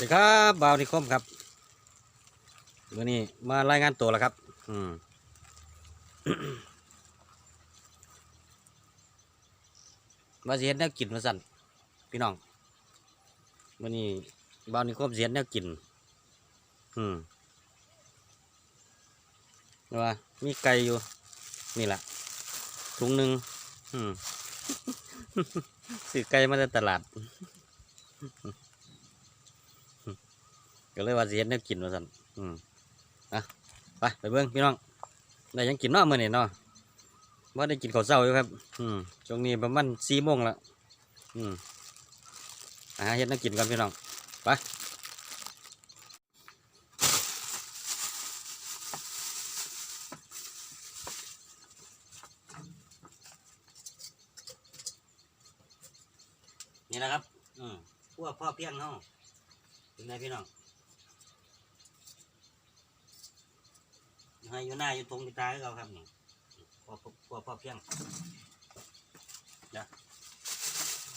สวัสดีครับบ่าวนิคมครับวันนี้มารายงานตัวแล้วครับ อืมมาเสียนแนวกินมาสั่นพี่น้องวันนี้บ่าวนิคมเสียนแนวกิน อืมว่ามีไก่อยู่ นี่แหละถุงหนึ่งอืมซื้อไก่มาจากตลาด ก็เลยว่าสิเฮ็ดแนวกินว่าซั่นอืมอะไปไปเบิ่งพี่น้องได้ยังกินเนาะมื้อนี้เนาะบ่ได้กินข้าวเช้าอยู่ครับ อืมช่วงนี้ประมาณ4โมงแล้วอืมอ่าเฮ็ดแนวกินก่อนพี่น้องไปนี่นะครับ อืมพวกพ่อเพียงเฮาเป็นไงพี่น้อง ให้ อยู่หน้าอยู่ตรงอยู่ตาให้เราครับนี่พอพอพอเพียงเดี๋ยว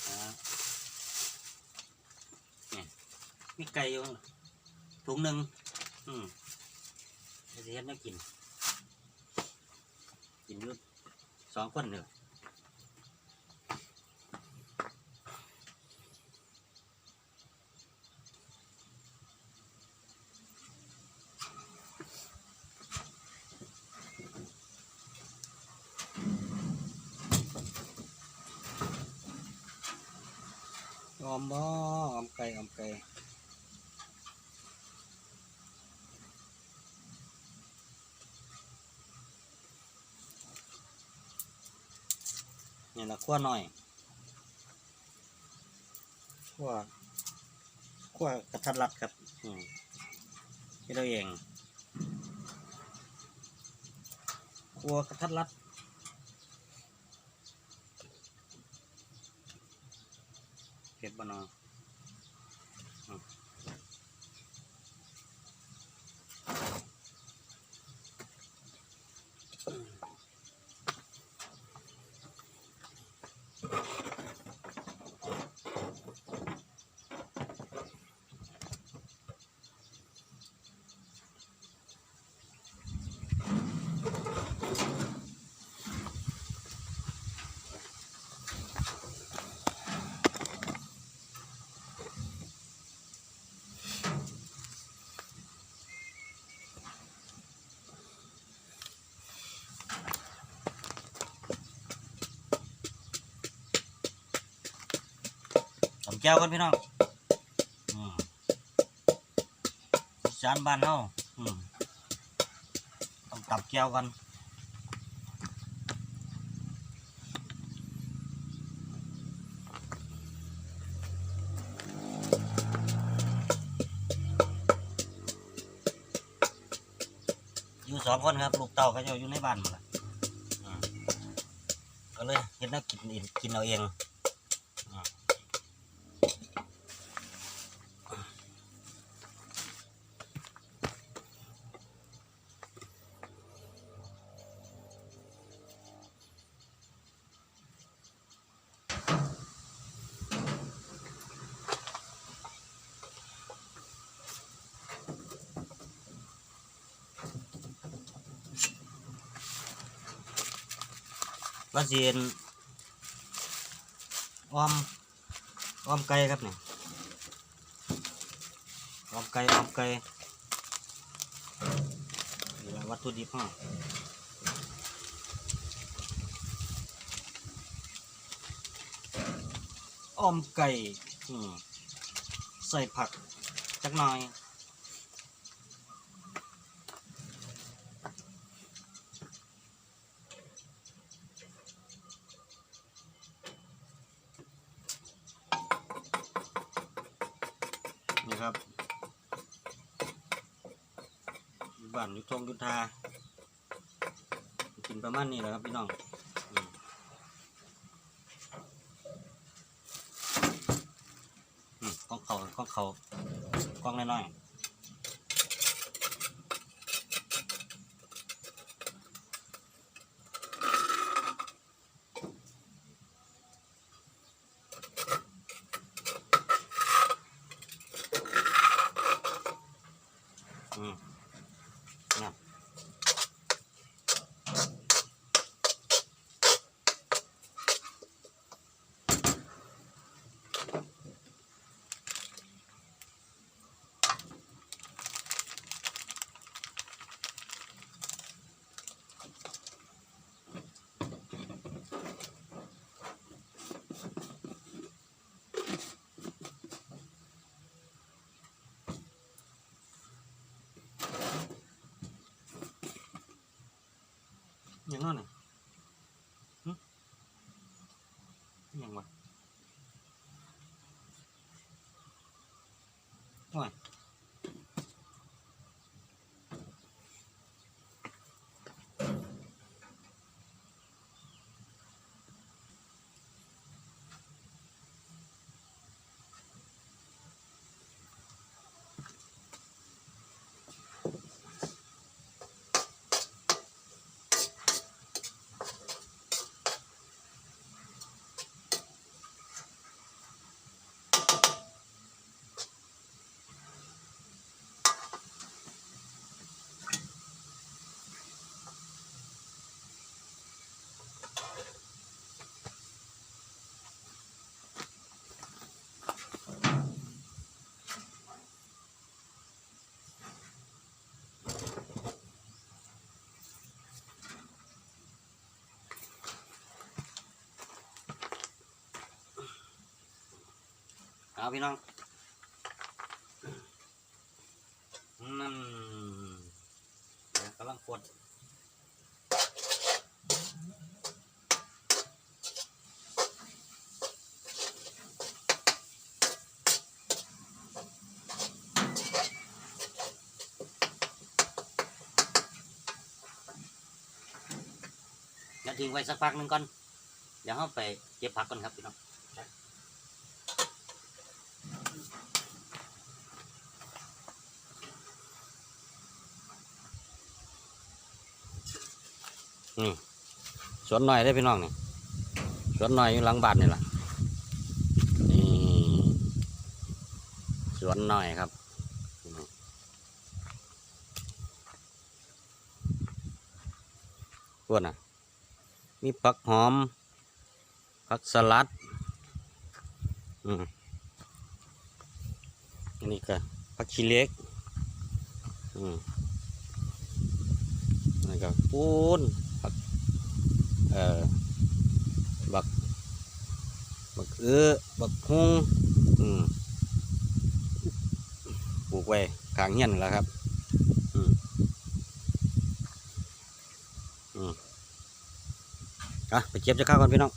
อ่านี่มีไก่อยู่ถุงหนึ่งอืมเดี๋ยวจะเฮ็ดไม่กิน กินยุ่สองคนเนี่ย อมบ่ออมไก่ออมไก่นี่ละขั้วหน่อยขั้วขั้วกระทัดรัดครับอืมที่เราเองขั้วกระทัดรัด เแก้วกันพี่น้องจานบ้านเฮาต้องตับแก้วกันอยู่สองคนครับ ลูกเต่าเขาจะอยู่ในบ้านหมดก็เลยเห็นนักกินกินเอาเอง ว่าเสียนออมออมไก่ครับเนี่ยออมไก่ออมไก่นี่แหละวัตถุดิบเนาะออมไก่ใส่ผักจักหน่อย นี่ครับอยู่บ้านยุทงยุทธากินประมาณนี้แหละครับพี่น้องอืมอืมกล้องเขากล้องเขากล้องน้อยยั นั่นนี่ะยังวะโอ้ย เอาพี่น้องนั่นกำลังกดเดี๋ยวทิ้งไว้สักพักหนึ่งก่อน เดี๋ยวเราไปเก็บผักก่อนครับพี่น้อง สวนหน่อยได้พี่น้องนี่สวนหน่อยอยู่หลังบ้านนี่แหละนี่สวนหน่อยครับพวกน่ะ มีผักหอมผักสลัด อืมอันนี้ก็ผักชีเล็ก อืมนี่ก็ปูน เอ่อบักบักเอื้อบักฮงอืมปลูกไว้กลางเงี้ยนนแหล้วครับอืมอืมอะไปเก็บจะข้าวก่อนพี่น้อง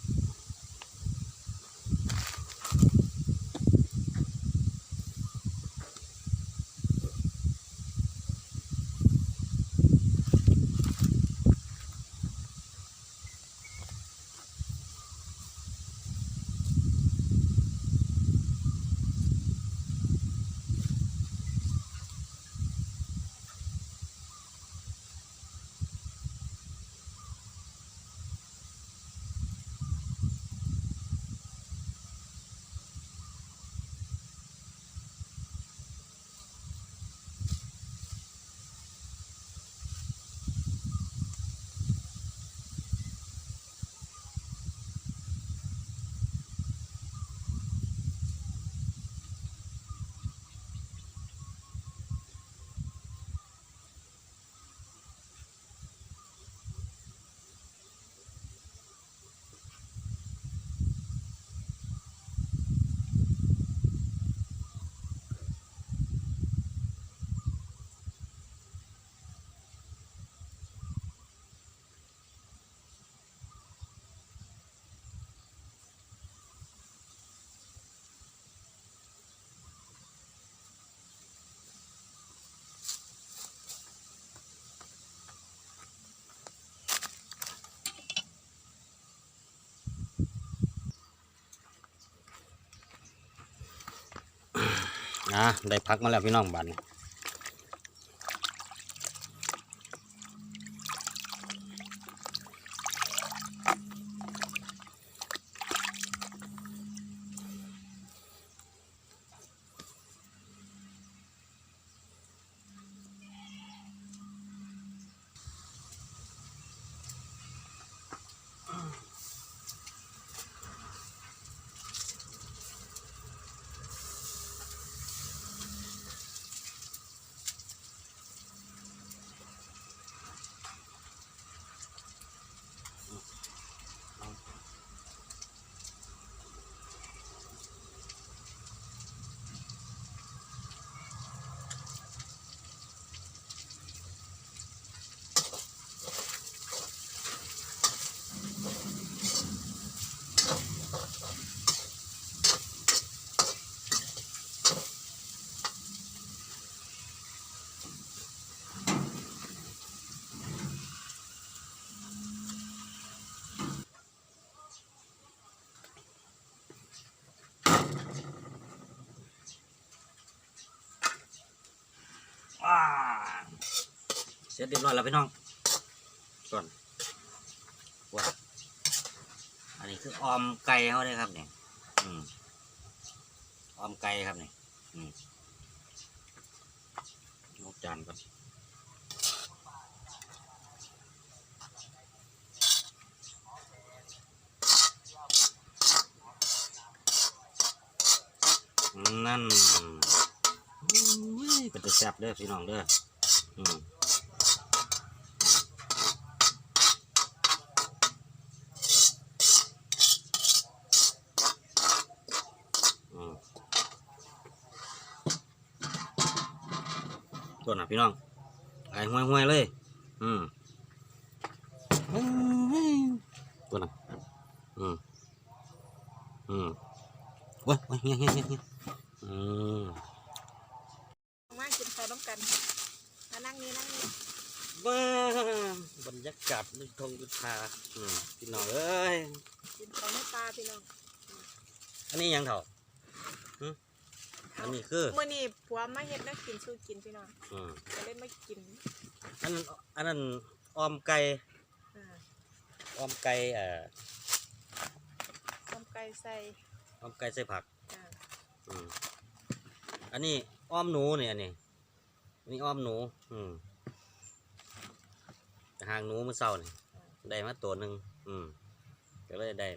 อะได้พักมาแล้วพี่น้องบ้านนี้ เสร็จเรียบร้อยแล้วพี่น้องก่อนว้าอันนี้คือออมไก่เขาเลยครับเนี่ยอืมออมไก่ครับเนี่ยอืมเอาจานก่อนนั่นอุ้ยเป็นตัวแซ่บเด้อพี่น้องเด้ออืม อืม ตัวน่ะพี่น้องไอ้ห้วยห้วยๆเลย อืมตัวน่ะอืมอืมว้ายว้ายเงี้ยเงี้ยเงี้ยเงี้ยอืมมากินข้าวน้ำกันมานั่งนี่นั่งนี่บ้าบรรยากาศนึกทงยุทธาอืมพี่น้องเอ้ยกินข้าวในปลาพี่น้องอันนี้ยังเถอะหึ อันนี้คือเมื่อนี้ผัวมาเฮ็ดแนักกินสู้กินพี่น้องอืมก็เลยมากินอันนั้นอันนั้นออมไก่อ่าออมไก่เอ่อต้มไก่ใส่ออมไก่ใส่ผักอ่าอืมอันนี้อ้อมหนูเนี่ยอันนี้อันนี้อ้อมหนู อืมหางหนูเมื่อเช้านี่ได้มาตัวหนึ่งอืมก็เลยได้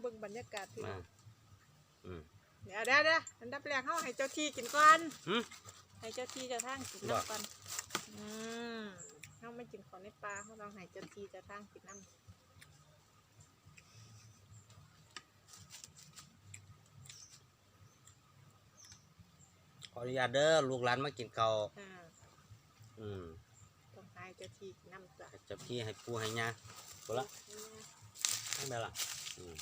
เบิ่งบรรยากาศพี่น้มาองอืม เดี๋ยวเดี๋ยวเดี๋ยวอันดับแรกเฮาให้เจ้าที่กินก่อนหึ ให้เจ้าที่เจ้าทางกินบ่น้ำก่อนอืมเฮาไม่กินของในปลาเฮาต้องให้เจ้าที่เจ้าทางกินน้ำขออนุญาตเด้อลูกหลานมากินข้าวอ่าอืมต้องให้เจ้าที่กินน้ำจ้ะให้เจับพี่ให้ปูให้ยาตัวละไม่เป็นไรล่ะอืม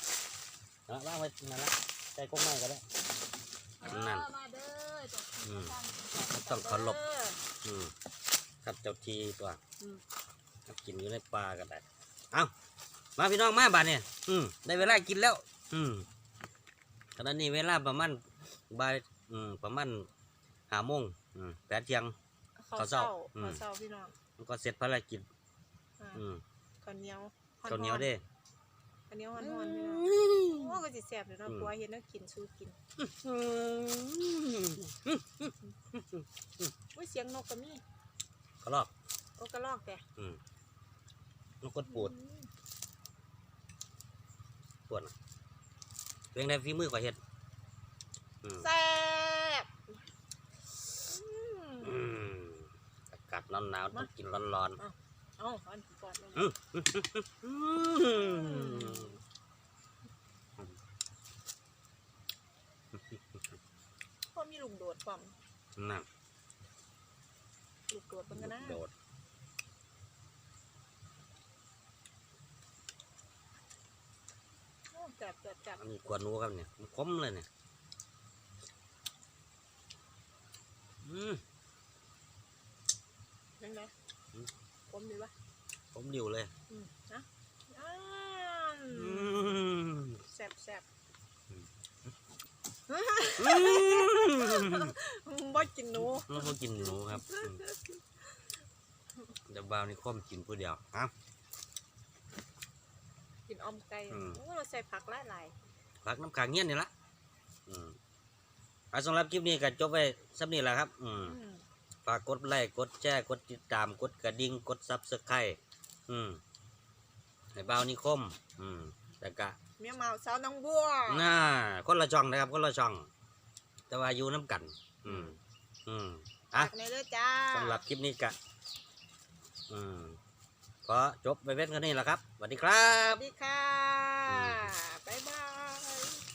เอาละว่างไว้นั่นละ ใจก้มไม่ก็ได้ นั่นเออมาเด้อเจ้าที่อืมเจ้าทางกินข้าวต้องเคารพ ด้ออืมครับเจ้าทีตัวอืมครับกินอยู่ในป่าก็ได้เอามาพี่น้องมาบ้านเนี่ยอืมได้เวลากินแล้ว อืมขณะนี้เวลาประมาณบ่ายอืมประมาณห้าโมงอืมแปดเที่ยงข้าวข้าวเช้าเช้าอืมข้าวเช้าพี่น้องมันก็เสร็จภารกิจ อ่าอืมข้าวเหนียวฮ้อข้าวเหนียวเด้ ข้าวเหนียวฮ้อนๆพี่น้องโอ้ก็สิแซ่บเลยเนาะอืมปัวเฮ็ดแนักกินสู้กินอุ้ยเสียงนกก็มีก็ลอกโอ้กระรอกแต่อืมนกกดปูดปวดน่ะเพียงได้ฝีมือกว่าเฮ็ดอืมแซ่บอืมอืมอากาศหนาวๆต้องกินร้อน เอ้าอันก่อนเลยๆอืมอืมพอมีลุงโดดพร้อมนั่นลูกโดดเพิ่นก็นะโดดโอ้แซ่บแซ่บแซ่บอันนี้กวนหนูครับเนี่ยมันคมเลยเนี่ยอืมยังไง อืมผมดีวะผมดิวเลยอืมนะอ่าอืมแซ่บแซ่บอืมบ่กินหนูแล้วก็กินหนูครับอืมเดี๋ยวบ่าวนี่คมกินผู้เดียวเอ้ากินออมไก่อืมโอ้เราใส่ผักหลายหลายผักน้ำขางเงี้ยนนี่ละอืมเอาสำหรับคลิปนี้ก็จบไปสักนี้แหละครับ อืมๆอืม ฝากกดไลค์กดแชร์กดติดตามกดกระดิ่งกดซับสไครต์อืมให้บ่าวนิคม อืมแต่กะ เมียเมาสาวน้องบัวน่าคนละช่องนะครับคนละช่อง แต่ว่าอยู่น้ำกัน อืม อืมอะ ฝากในเด้อจ้า สำหรับคลิปนี้กะ อืมขอจบไปเว้นกันนี้แหละครับ สวัสดีครัสบ วัสดีค่ะอืมบ๊ายบาย